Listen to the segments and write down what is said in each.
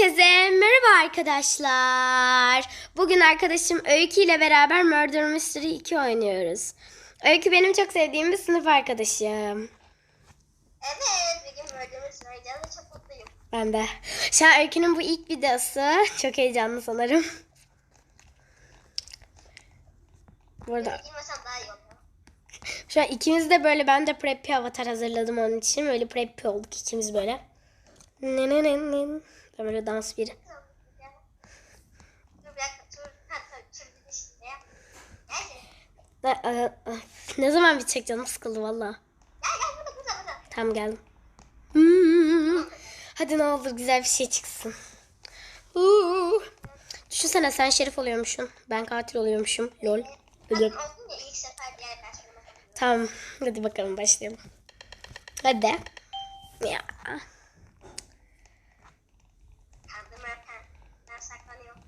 Herkese merhaba arkadaşlar. Bugün arkadaşım Öykü ile beraber Murder Mystery 2 oynuyoruz. Öykü benim çok sevdiğim bir sınıf arkadaşım. Evet, bir gün gördüğümüz oynayacağız ve çok mutluyum. Ben de. Şu an Öykü'nün bu ilk videosu. Çok heyecanlı sanırım. Burada şu an ikimiz de böyle ben de preppy avatar hazırladım onun için. Böyle preppy olduk ikimiz böyle. Ne ne ne ne. Ben böyle dans bir Ne, e, e, ne zaman bitecek canım sıkıldı valla. Tamam geldim. Hmm. Hadi ne olur güzel bir şey çıksın. Uuu. Düşünsene sen şerif oluyormuşsun. Ben katil oluyormuşum. Lol. Diğer personel. Tamam. Hadi bakalım başlayalım. Hadi. Ya. Kandım Erkan. Ben saklanıyorum.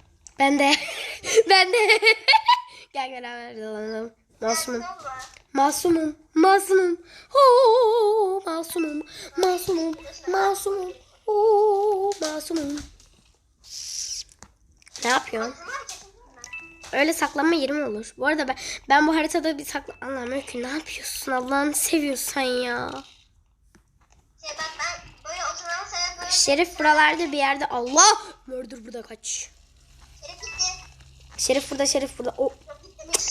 Ben de. ben de. Gel gel beraber dalalım. Masumum. Masumum. Masumum. Oo, masumum. Masumum. Masumum. Oo, masumum. Ne yapıyorsun? Öyle saklanma yeri mi olur? Bu arada ben, ben bu haritada bir sakla... Allah'ım Öykü ne yapıyorsun? Allah'ını seviyorsan ya. Şey bak ben böyle oturan Şerif buralarda bir yerde. Allah! Murder burada kaç. Şerif burada, Şerif burada. Oh. Oh,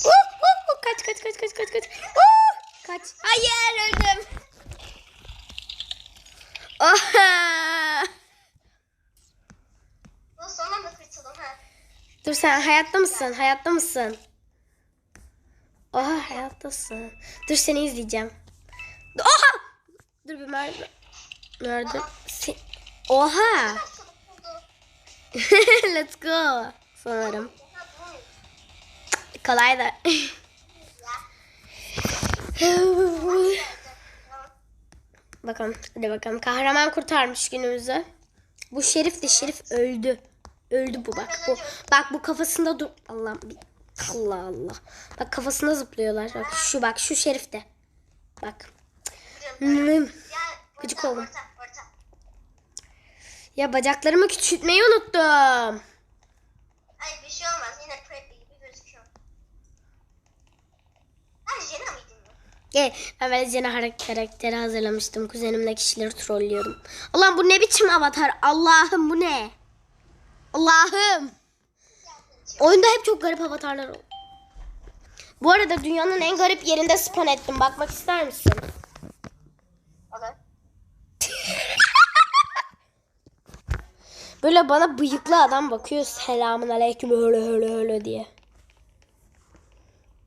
oh, oh. Kaç, kaç, kaç, kaç, kaç, kaç. Oh! Kaç. Hayır öldüm. Oha! Dur sen hayatta mısın? Hayatta mısın? Oha hayattasın. Dur seni izleyeceğim. Oha! Dur bir merdiven. Nerede? Se- Oha! Let's go. Sanırım. Kolay da. Bakalım. Hadi bakalım. Kahraman kurtarmış günümüzü. Bu şerif de şerif öldü. Öldü bu bak. Bu bak bu kafasında dur. Allah Allah Allah. Bak kafasında zıplıyorlar. Bak şu bak şu şerif de. Bak. Hmm. Gıcık oldum. Ya bacaklarımı küçültmeyi unuttum. Ay bir şey olmaz. Yine prep gibi gözüküyor. Mıydın ya? Gel ben böyle Jenna karakteri hazırlamıştım. Kuzenimle kişileri trollüyordum. Allah'ım bu ne biçim avatar? Allah'ım bu ne? Allah'ım. Oyunda hep çok garip avatarlar oldu. Bu arada dünyanın en garip yerinde spawn ettim. Bakmak ister misin? Olur. Böyle bana bıyıklı adam bakıyor. Selamun aleyküm öyle öyle öyle diye.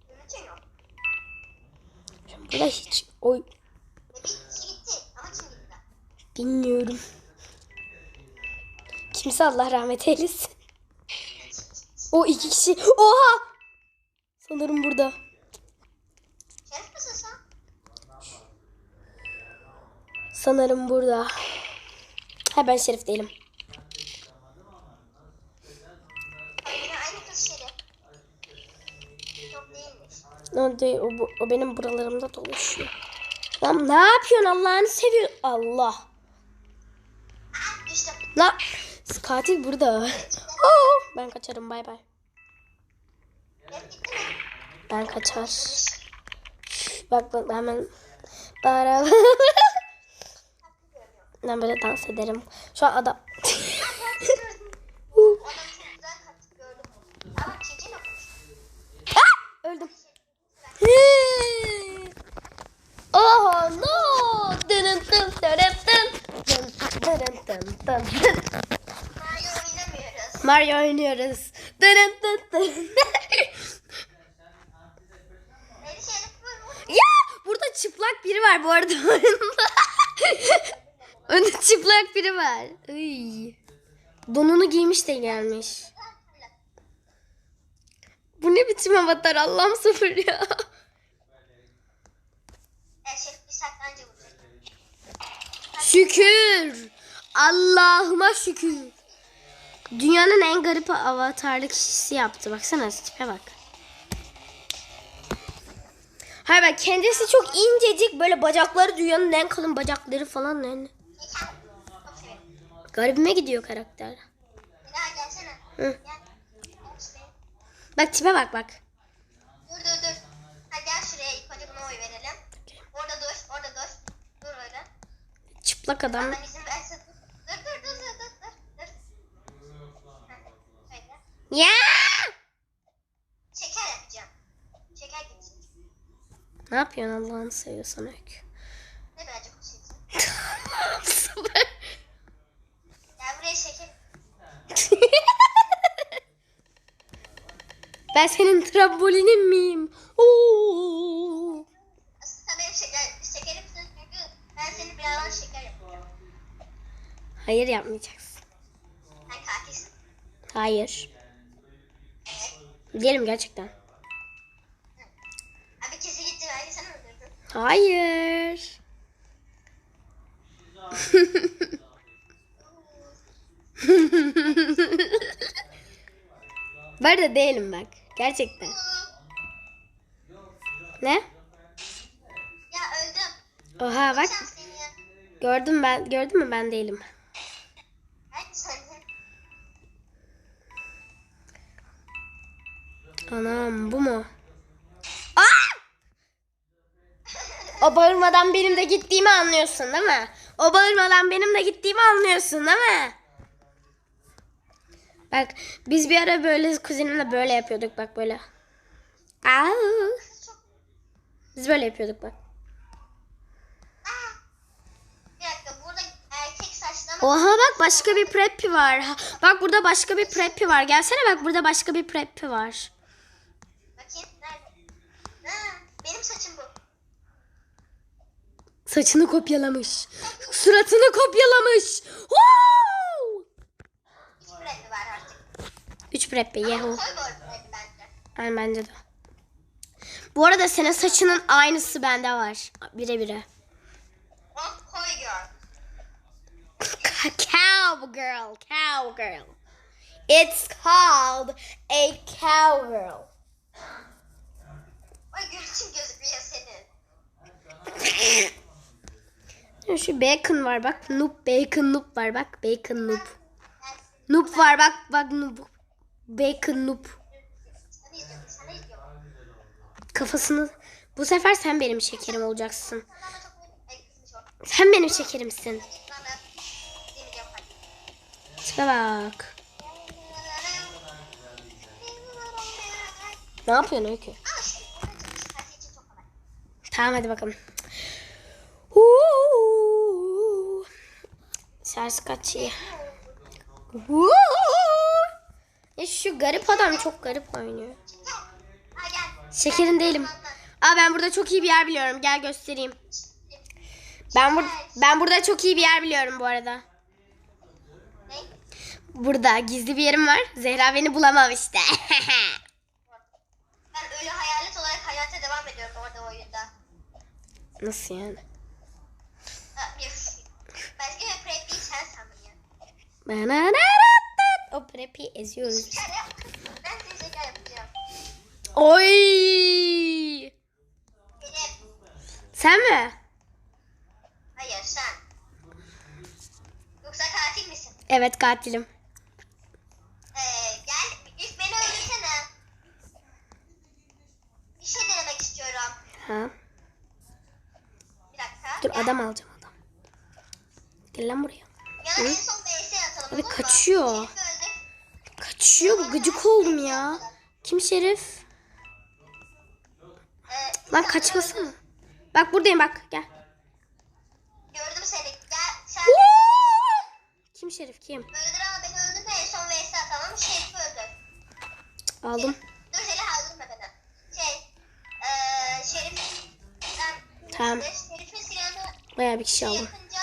Mümkün yok. Burada hiç oy bilmiyorum. Kimse Allah rahmet eylesin. O iki kişi. Oha! Sanırım burada. Sanırım burada. Ha ben Şerif değilim. Değilmiş. O, o, benim buralarımda dolaşıyor. Lan ne yapıyorsun Allah'ını seviyor. Allah. Ah düştüm. La katil burada. Oo, ben kaçarım bay bay. Ben kaçar. Bak bak hemen bara. ben böyle dans ederim. Şu an adam. O adam çok güzel kaçtı gördüm. Ama Cici mi konuştu? Ah! Öldüm. Oh no. Dın dın dın dın dın. Dın dın dın. Mario oynamıyoruz. Mario oynuyoruz. Dın dın dın. Ya burada çıplak biri var bu arada. Oyunda çıplak biri var. Iy. Donunu giymiş de gelmiş. Bu ne biçim avatar Allah'ım sıfır ya. Bir vuracak. Şükür. Allah'ıma şükür. Dünyanın en garip avatarlı kişisi yaptı. Baksana tipe bak. Hayır bak kendisi çok incecik böyle bacakları dünyanın en kalın bacakları falan yani. Garibime gidiyor karakter. Hı. Bak tipe bak bak. Dur dur dur. Hadi gel şuraya ilk önce buna oy verelim. Orada dur, orada dur. Dur öyle. Çıplak adam. Ben izin versin. Dur dur dur dur dur dur. Ya! Şeker yapacağım. Şeker gitsin. Ne yapıyorsun Allah'ını seviyorsan Öykü? Ne birazcık hoşuyorsun. Gel buraya şeker. ben senin trambolinin miyim? Oo! Aslında sen benim şeker, şekerimsin çünkü ben seni birazdan şeker yapacağım. Hayır yapmayacaksın. Sen katilsin. Hayır. Evet. Diyelim gerçekten. Abi kesi gitti belki sen öldürdün. Hayır. Bu arada değilim bak. Gerçekten. Ne? Ya öldüm. Oha bak. Gördüm ben. Gördün mü ben değilim. Anam bu mu? Aa! O bağırmadan benim de gittiğimi anlıyorsun değil mi? O bağırmadan benim de gittiğimi anlıyorsun değil mi? Bak biz bir ara böyle kuzenimle böyle yapıyorduk bak böyle. Aa! Biz böyle yapıyorduk bak. Oha bak başka bir preppy var. Bak burada başka bir preppy var. Gelsene bak burada başka bir preppy var. bakayım nerede? Ha, benim saçım bu. Saçını kopyalamış. Suratını kopyalamış. Woo! Hiç preppy var artık. Üç yehu. Bence. De. Bu arada senin saçının aynısı bende var. Bire bire. O koy gör. Cowgirl, cowgirl. It's called a cowgirl. O gülçin gözüküyor senin. Şu bacon var bak. Noob bacon noob var bak. Bacon noob. Noob var bak bak noob. Bacon noob. Kafasını... Bu sefer sen benim şekerim olacaksın. Sen benim şekerimsin. Tipe bak. Ne yapıyorsun Öykü? Tamam hadi bakalım. Şarj kaç iyi. Huu. Ya şu garip adam çok garip oynuyor. Gel. Ha gel. Şekerin değilim. Aa ben burada çok iyi bir yer biliyorum. Gel göstereyim. Ben bur ben burada çok iyi bir yer biliyorum bu arada. Ne? Burada gizli bir yerim var. Zehra beni bulamamıştı. Ben ölü hayalet olarak hayata devam ediyorum orada oyunda. Nasıl yani? Ha, bir. Belki de prep'i sen sandın ya. Bananaratat. O prepi eziyoruz. Ben. Oy! Sen mi? Hayır sen. Yoksa katil misin? Evet katilim. Ee, gel ilk beni öldürsene. Bir şey denemek istiyorum. Ha. Bir dakika. Dur Gel. adam alacağım adam. Gel lan buraya. Ya da en son VS atalım. Abi olur mu? Kaçıyor. Şerifi. Kaçıyor gıcık oldum ya. Kim şerif? Ee, Lan kaçmasana. Bak buradayım bak gel. Gördüm seni. Gel sen Kim şerif kim? öldür ama beni öldürme en son VS atalım. Şerifi öldür. Aldım. Dur Zeli öldürme beni. Şey. Şerif. Ben. Tamam. Şerif'in silahını Bayağı bir kişi şey aldım. yapınca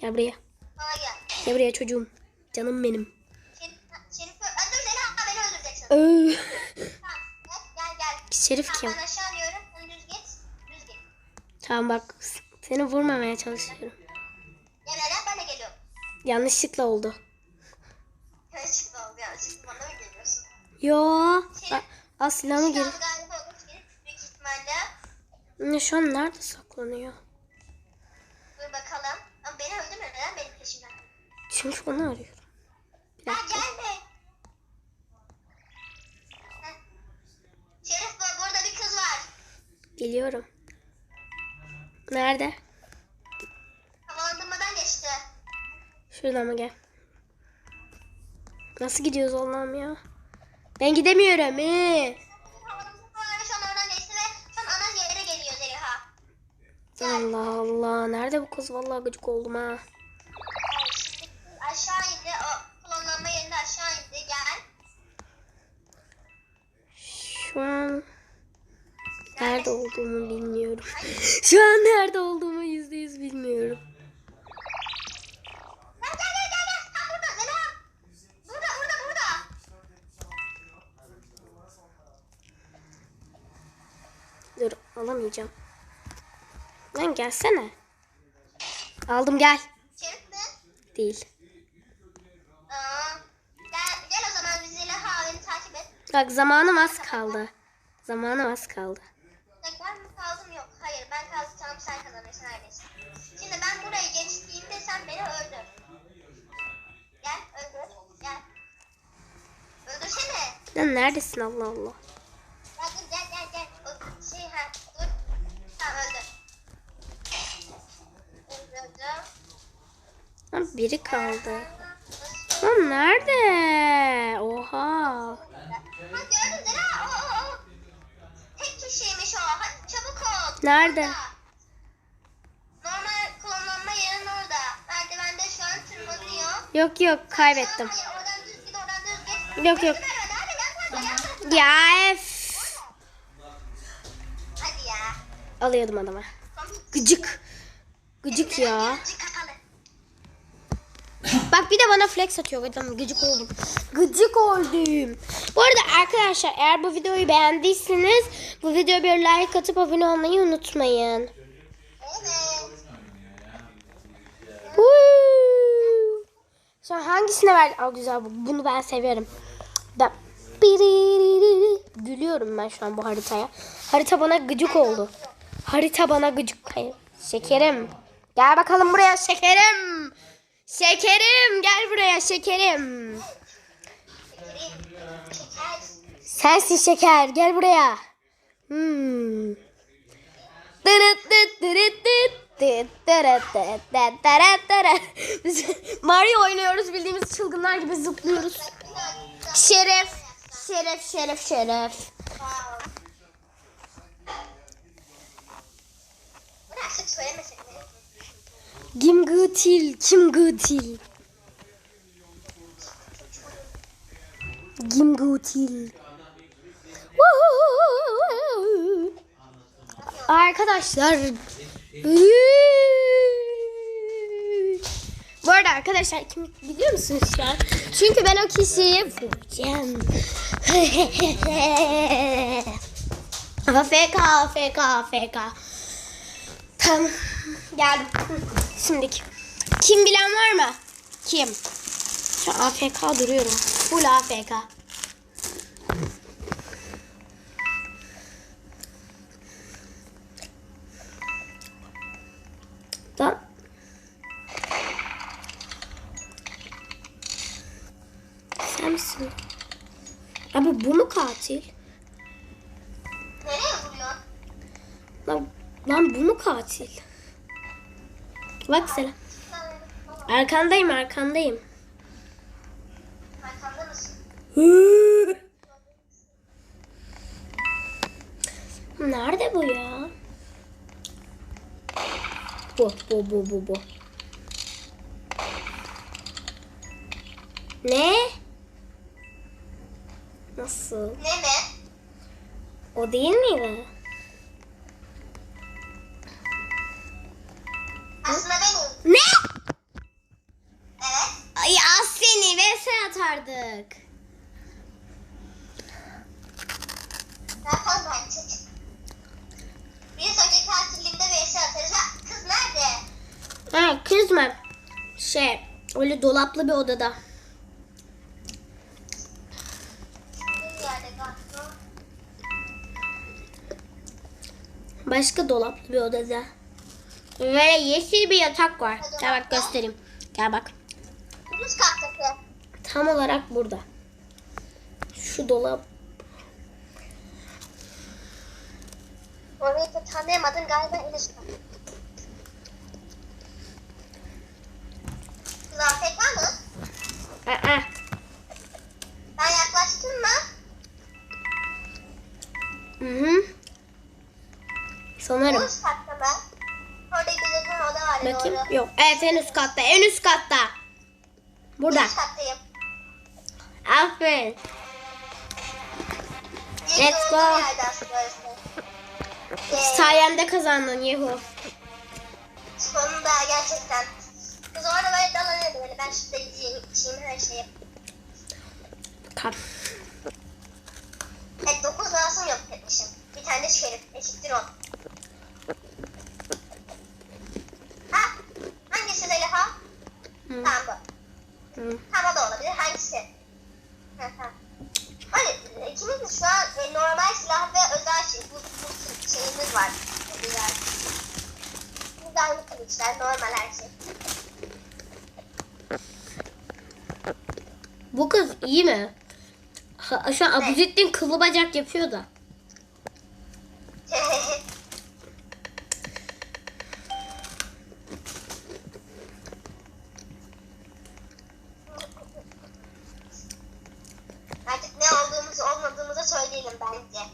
Gel buraya. bana gel. Gel buraya çocuğum. Canım benim. Şerif, Şerif, Aa, dur Zeli ha, beni öldüreceksin. Tamam, gel gel gel. Şerif Tamam, kim? ben aşağı iniyorum. Sen düz git. Düz git. Tamam bak seni vurmamaya çalışıyorum. Gel hele ben de geliyorum. Yanlışlıkla oldu. Yanlışlıkla oldu yanlışlıkla bana mı geliyorsun? Yo. Bak, Al silahımı geri. Şerif. Ne şu an nerede saklanıyor? Dur bakalım. Ama beni öldürme neden benim peşimden? Çünkü onu arıyorum. Nerede? Havalandırmadan geçti. Şuradan mı gel? Nasıl gidiyoruz Allah'ım ya? Ben gidemiyorum. Ee. Allah Allah. Nerede bu kız? Vallahi gıcık oldum ha. Nerede olduğumu bilmiyorum. Şu an nerede olduğumu yüzde yüz bilmiyorum. Dur alamayacağım. Lan gelsene. Aldım gel. Mi? Değil. Aa, gel, gel o zaman biz Zeliha beni takip et. Bak zamanım az kaldı. Zamanım az kaldı. Ya ben mi kaldım yok. Hayır ben kaldıysam sen kazanırsın neredeyse. Şimdi ben burayı geçtiğimde sen beni öldür. Gel öldür. Gel. Öldürsene. Lan neredesin Allah Allah. Gel gel gel. O, şey ha dur. Tamam öldür. Öldürdüm. Lan biri kaldı. Lan nerede? Oha. Nerede? Normal klonlanma yerin orada. Merdivende şu an tırmanıyor. Yok yok kaybettim. Oradan düz git oradan düz git. Yok yok. Ya ef. Hadi ya. Alıyordum adama. Gıcık. Gıcık ya. Bak bir de bana flex atıyor. Adam gıcık oldum. Gıcık oldum. Bu arada arkadaşlar eğer bu videoyu beğendiyseniz bu videoya bir like atıp abone olmayı unutmayın. Evet. Sonra hangisine ver? Aa, güzel bu. Bunu ben severim. Da. Gülüyorum ben şu an bu haritaya. Harita bana gıcık oldu. Harita bana gıcık. Hayır. Şekerim. Gel bakalım buraya şekerim. Şekerim gel buraya şekerim. Şekerim. Şeker. Sensin şeker gel buraya. Hmm. Biz Mario oynuyoruz bildiğimiz çılgınlar gibi zıplıyoruz. Şeref. Şeref şeref şeref. Kim gıtil kim gıtil. Kim gıtil. Arkadaşlar. Bu arada arkadaşlar kim biliyor musunuz şu an? Çünkü ben o kişiyi vuracağım. AFK AFK AFK. Tamam. Geldim. Şimdiki. Kim bilen var mı? Kim? Şu AFK duruyorum. Full AFK. Bu mu katil? Nereye vuruyorsun? Lan, lan bu mu katil? Bak selam. Arkandayım arkandayım. Arkanda mısın? Nerede bu ya? Bu, bu, bu, bu, bu. Ne? Nasıl? Ne mi? O değil miydi? Aslında benim. Ne? Evet. Ay az seni vs atardık. Yapalım artık? Bir sonraki tatilimde vs atarız. Ha, kız nerede? Ha kızma. Şey öyle dolaplı bir odada. Başka dolaplı bir odada. Böyle yeşil bir yatak var. Gel bak göstereyim. Gel bak. Tam olarak burada. Şu dolap. Orayı da tanıyamadın galiba kat. Kız AFK mı? Aa, Evet en üst katta. En üst katta. Burada. En üst kattayım. Aferin. Let's go. Yay. Sayemde kazandın Yehu. Sonunda gerçekten. Kız orada böyle dalanıyordu böyle. Ben şurada yiyeyim, içeyim her şeyi. Kap. Evet 9 masum yok etmişim. Bir tane de şerif. Eşittir 10. Ha? Hangisi Zeliha? Hı. Tamam bu. Hı. Tamam o da olabilir. Hangisi? Ha, tamam. Hani ikimiz de şu an e, normal silah ve özel şey, bu, bu şeyimiz var. Güzel. Güzel bir kılıçlar, normal her şey. Bu kız iyi mi? Ha, şu an Abuzettin kılı bacak yapıyor da. Artık ne olduğumuzu olmadığımızı söyleyelim bence.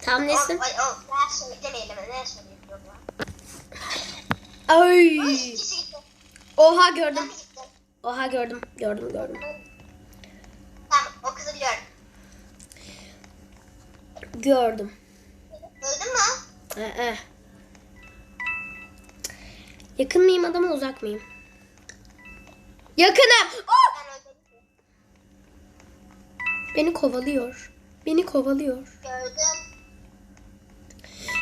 Tam nesin? O, o, o, ben söylemeyelim. Ne söyleyelim ya? Ay. Ay, ikisi gitti. Oha Ben gördüm. mi gittim? Oha gördüm. Gördüm. Tamam, o kızı biliyorum. Gördüm. Öldün mü? Ee. Yakın mıyım adama uzak mıyım? Yakınım. Oh! Beni kovalıyor. Beni kovalıyor. Gördüm.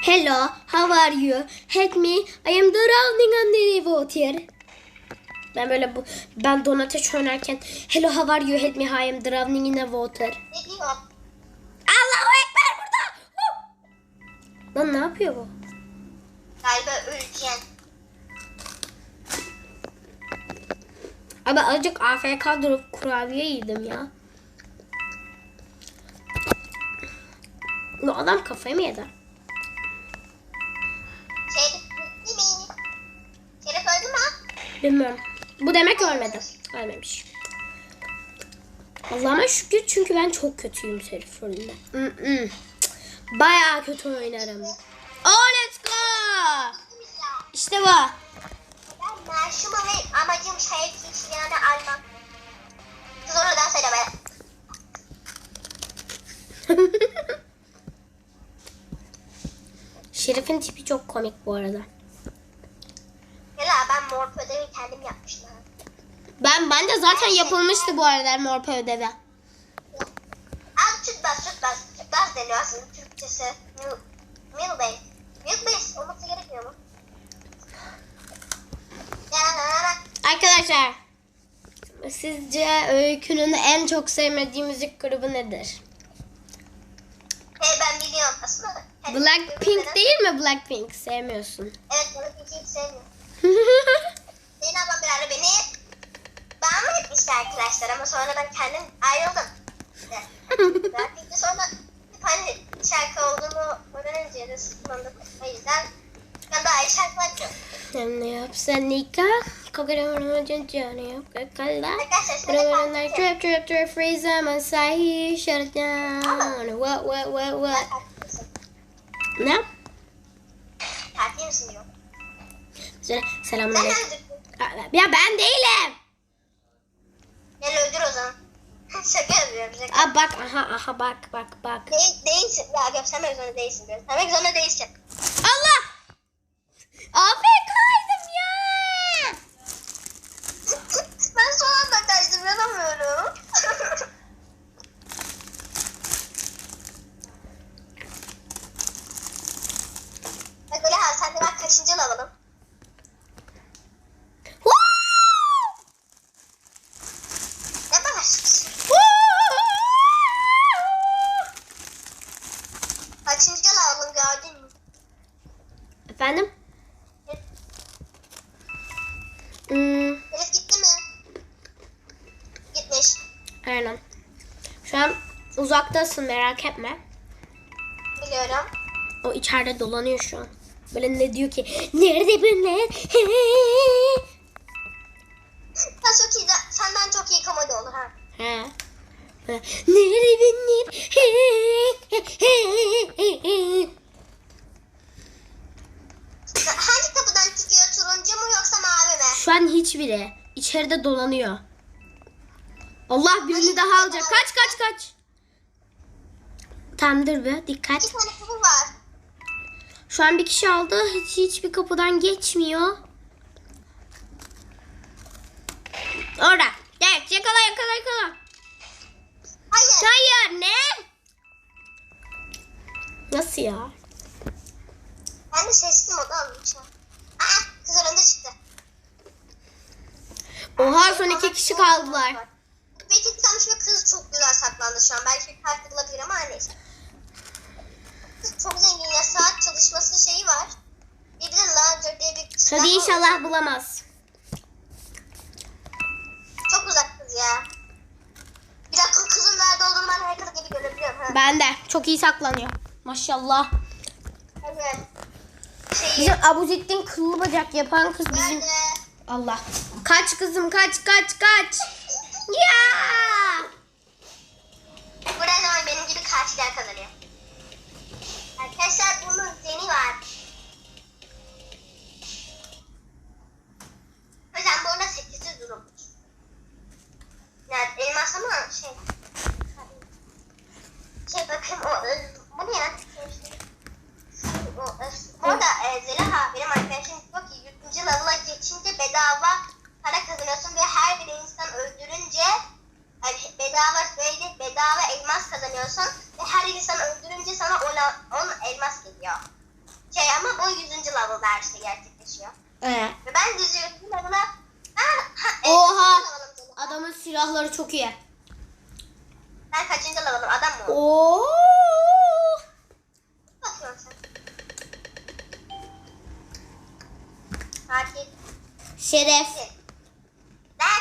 Hello, how are you? Help me. I am drowning under the water. Ben böyle bu ben Donateş oynarken Hello, how are you? Help me. I am drowning in the water. Ne diyor? Allahu ekber burada. Huh! Lan ne yapıyor bu? Galiba öleceğim. Abi azıcık AFK durup kurabiye yedim ya. Bu adam kafayı mı yedi? Şerif gitti mi? Şerif öldü mü? Bilmiyorum. Bu demek ölmedi. Ölmemiş. Allah'ıma şükür çünkü ben çok kötüyüm Serif rolünde. Bayağı kötü oynarım. Oh let's go. İşte bu. Ben amacım. Kız. Şerif'in tipi çok komik bu arada. Ya ben mor kendim yapmıştım. Ben ben de zaten yapılmıştı bu arada morpe ödevi. Al süt bas süt bas. Süt bas deniyor aslında Türkçesi. Mil, mil base. Milk base olması gerekmiyor mu? Arkadaşlar sizce Öykü'nün en çok sevmediği müzik grubu nedir? Hey ben biliyorum aslında. Blackpink değil mi? Blackpink sevmiyorsun. Evet Blackpink'i hiç sevmiyorum. Zeynep ablam bir ara beni bağımlı etmişti arkadaşlar ama sonra ben kendim ayrıldım. Blackpink'te sonra bir tane şarkı olduğunu öğrenince de sıkıldım. O yüzden ben daha iyi şarkılar diyorum. Sen ne yapsan nikah? Kokoreç'ın canı yap kakala. Fark trip trip trip freeze masai shut it down. What what what what? Ne? Tatil misin diyor. Söyle selamun Sen aleyküm. öldürdün. Ya ben değilim. Beni öldür o zaman. Şaka yapıyorum şaka. Aa bak aha aha bak bak bak. Değil, değilsin. Ya göstermek zorunda değilsin. Göstermek zorunda değilsin. Allah! AFK'ydım ya. ben son anda kaçtım yanamıyorum. Ha sen de bak kaçıncı alalım. Uzaktasın merak etme. Biliyorum. O içeride dolanıyor şu an. Böyle ne diyor ki? Nerede bunlar? Ha çok iyi. de- Senden çok iyi komedi olur ha. He. Nerede bunlar? Hangi kapıdan çıkıyor? Turuncu mu yoksa mavi mi? Şu an hiçbiri. İçeride dolanıyor. Allah birini daha alacak. Kaç kaç kaç. Tamam dur bir dikkat. İki tane kapı var. Şu an bir kişi aldı. Hiç hiçbir kapıdan geçmiyor. Orada. Gel yakala yakala yakala. Hayır. Hayır ne? Nasıl ya? Ben de sesli modu almışım. Aa kız önünde çıktı. Oha son iki kişi kaldılar. Belki tıkanmış ve kız çok güzel saklandı şu an. Belki bulabilir ama neyse. Çok zengin ya. Saat çalışması şeyi var. Bir de Lager diye bir silah Hadi var. inşallah bulamaz. Çok uzak kız ya. Bir dakika kızın nerede olduğunu ben harita gibi görebiliyorum. Ha. Ben de. Çok iyi saklanıyor. Maşallah. Evet. Şeyi. Bizim Abuzettin kıllı bacak yapan kız bizim. Nerede? Allah. Kaç kızım kaç kaç kaç. Ya. Bu ne zaman benim gibi katiller kazanıyor. Arkadaşlar bunun zeni var. Hocam bu arada 8'de durum. Yani elmas ama şey. Şey bakayım o bu ne ya? O, orada e, Zeliha benim arkadaşım diyor ki 100. level'a geçince bedava para kazanıyorsun ve her bir insan öldürünce yani bedava böyle bedava elmas kazanıyorsun ve her insan öldürünce sana 10 elmas geliyor. Şey ama bu 100. level'da her şey gerçekleşiyor. Ee, Ve ben 100. level'a ha, ha, evet, Oha. 100. level'ım Zeliha. adamın silahları çok iyi. Ben kaçıncı level'ım adam mı? Oo. Bakıyorsun sen. Katil. Şeref. Ben.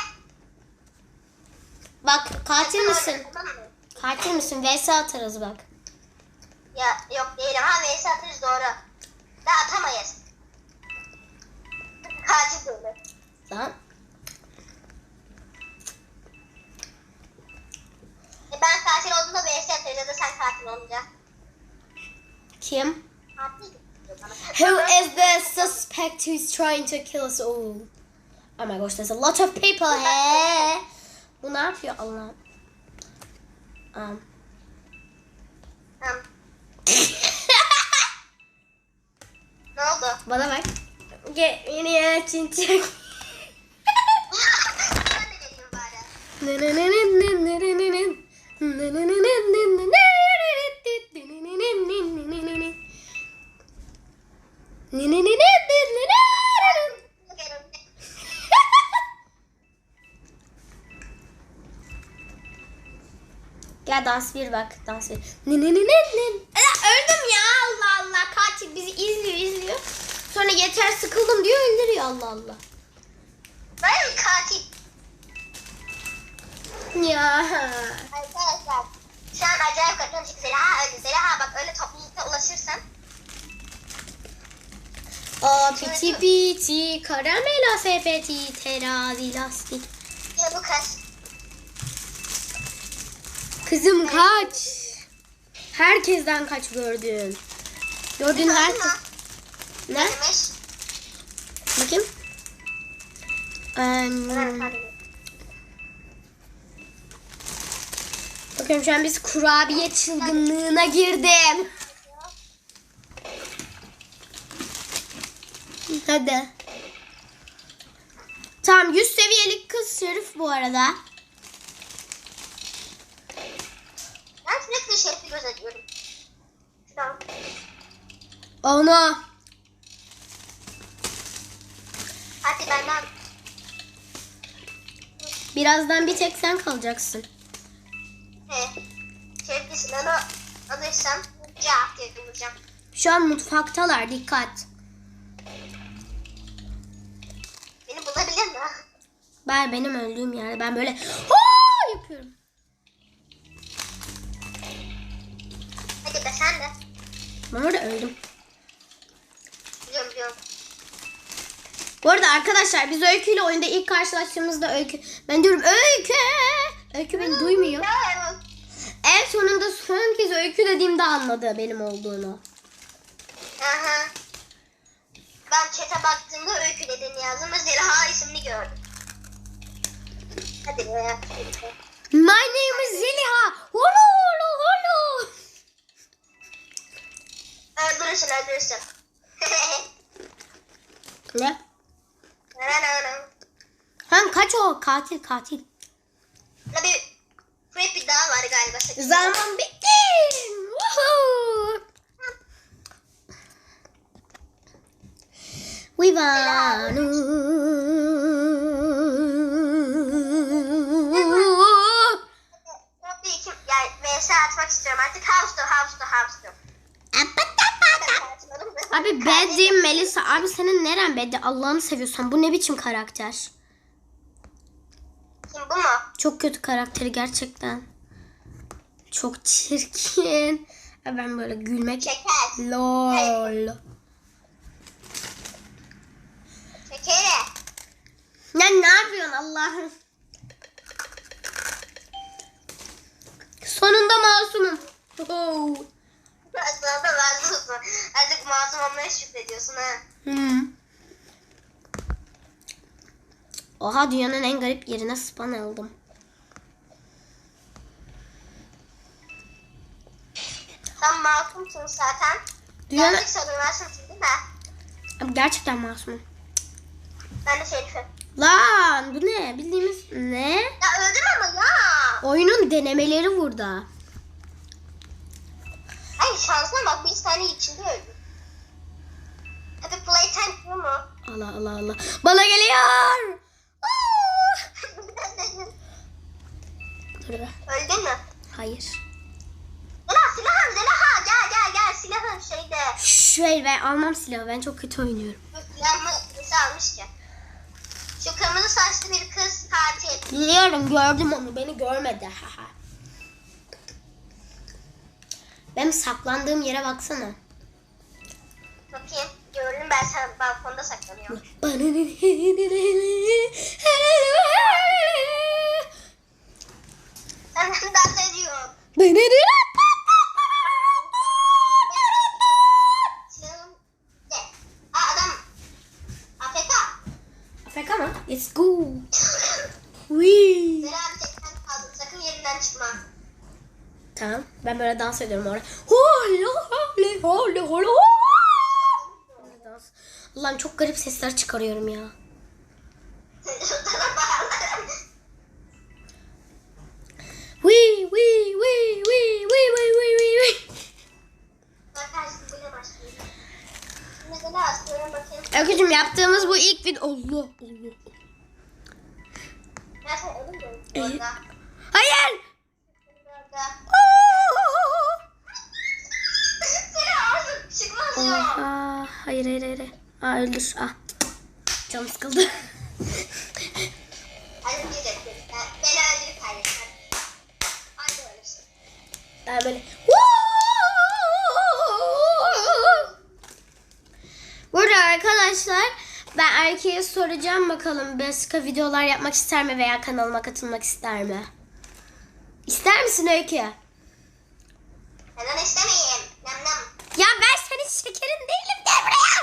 Bak katil misin? Katil misin? Vs atarız bak. Ya yok değilim ha Veysi atırız doğru. Da atamayız. Katil böyle. Lan. E ben katil olduğumda Veysi atarız ya da sen katil olunca. Kim? Katil. Who is the suspect who's trying to kill us all? Oh my gosh, there's a lot of people here. Bu ne yapıyor Allah? Um. Tamam. Ne oldu? Bana bak. Get beni açın çek. ben de geleyim bari. Gelin. Gel dans bir bak dans bir. Ela, Öldüm ya Allah Allah katil bizi izliyor izliyor. Sonra yeter sıkıldım diyor öldürüyor Allah Allah. Ben katil. Ya. Arkadaşlar. Şu an acayip kötü çünkü Zeliha öldü. Zeliha bak öyle toplulukta ulaşırsan. O piti piti karamela sepeti terazi lastik. Yine bu kaç. Kızım kaç. Herkesten kaç gördün. Gördün herkes. Ne? Demiş. Bakayım. Ee, bakıyorum şu an biz kurabiye çılgınlığına girdim. Hadi. Tamam 100 seviyelik kız Şerif bu arada. Ben şerifi gözetiyorum. Şuradan. Ana. Hadi benden. Birazdan bir tek sen kalacaksın. He. Şerifi silahını alırsam cevap diye. Şu an mutfaktalar dikkat. Beni bulabilir mi? Ben benim öldüğüm yerde ben böyle "Haa!" Ben orada öldüm. Biliyorum biliyorum. Bu arada arkadaşlar biz Öykü ile oyunda ilk karşılaştığımızda Öykü... Ben diyorum Öykü! Öykü beni duymuyor. En sonunda son kez Öykü dediğimde anladı benim olduğunu. Aha. Ben chat'e baktığımda öykü dediğini yazdım ve Zeliha ismini gördüm. Hadi be. My name is Zeliha. Holo holo holo. Öldürürsün öldürürsün. Ne? Hem kaç o? Katil katil. La bir creepy daha var galiba. sakın. Zaman bitti. Woohoo. We VS atmak istiyorum artık. House to house to house to. Abi Betty, Melisa. Abi senin neren Betty? Allah'ını seviyorsan bu ne biçim karakter? Kim bu mu? Çok kötü karakteri gerçekten. Çok çirkin. Ya Ben böyle gülmek. Şeker. Lol. Şekeri. Ya ne yapıyorsun Allah'ım? Sonunda masumum. Oh. Sana da razı olsun. Artık masum olmaya şükrediyorsun ha. Hmm. Oha dünyanın en garip yerine spawn aldım. Sen masumsun zaten. Dünyanın... Gerçek sanırlarsın değil mi? Gerçekten masumum. Ben de Şerif'im. Lan bu ne? Bildiğimiz ne? Ya öldüm ama ya. Oyunun denemeleri burada. Ay şansına bak bir saniye içinde öldüm. Hadi playtime bu mu? Allah Allah Allah. Bana geliyor. Dur. Öldün mü? Hayır. Zelaha silahım Zelaha gel gel gel silahım şeyde. Hayır ben almam silahı. Ben çok kötü oynuyorum. Silahımı almış ki. Şu kırmızı saçlı bir kız katil. Biliyorum gördüm onu. Beni görmedi. Benim saklandığım yere baksana. Bakayım gördüm ben sen balkonda saklanıyorum. Bana ne- Sen dans ediyorsun. Bana ne- Silahım ne? Aa adam. AFK. Afrika mı? Let's go. Wee. Zelaha bir tek sen kaldın. Sakın yerinden çıkma. Tamam. Ben böyle dans ediyorum orada. Allah'ım çok garip sesler çıkarıyorum ya. Wee wee wee wee wee wee wee wee wee. Öykücüm yaptığımız bu ilk video. Allah Allah. Ben hayır hayır hayır. Aa öldür. Ah. Canım sıkıldı. Ben böyle. Burada arkadaşlar ben erkeğe soracağım bakalım başka videolar yapmak ister mi veya kanalıma katılmak ister mi? İster misin Öykü? Ya Neden istemeyeyim? Nam nam. ben senin şekerin değilim gel buraya.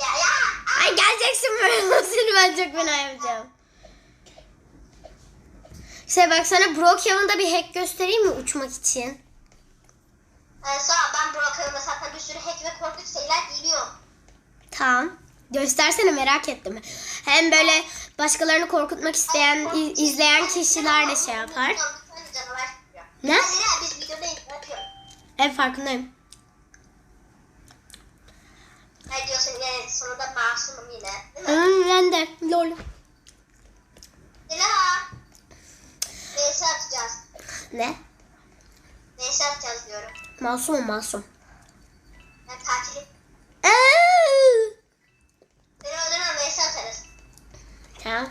Ya ya. Ay geleceksin böyle seni ben yapacağım. Şey bak sana Brookhaven'da bir hack göstereyim mi uçmak için? Ee, sonra ben Broker'ıma zaten bir sürü hack ve korkunç şeyler geliyor. Tamam. Göstersene merak ettim. Hem böyle başkalarını korkutmak isteyen, i- izleyen kişiler de şey yapar. Ne? Ne farkındayım. Aa, render. Lol. Dilara. VS atacağız. Ne? VS atacağız diyorum. Masum masum. Ben tatilim. Aa! Beni öldürmem VS atarız. Tamam.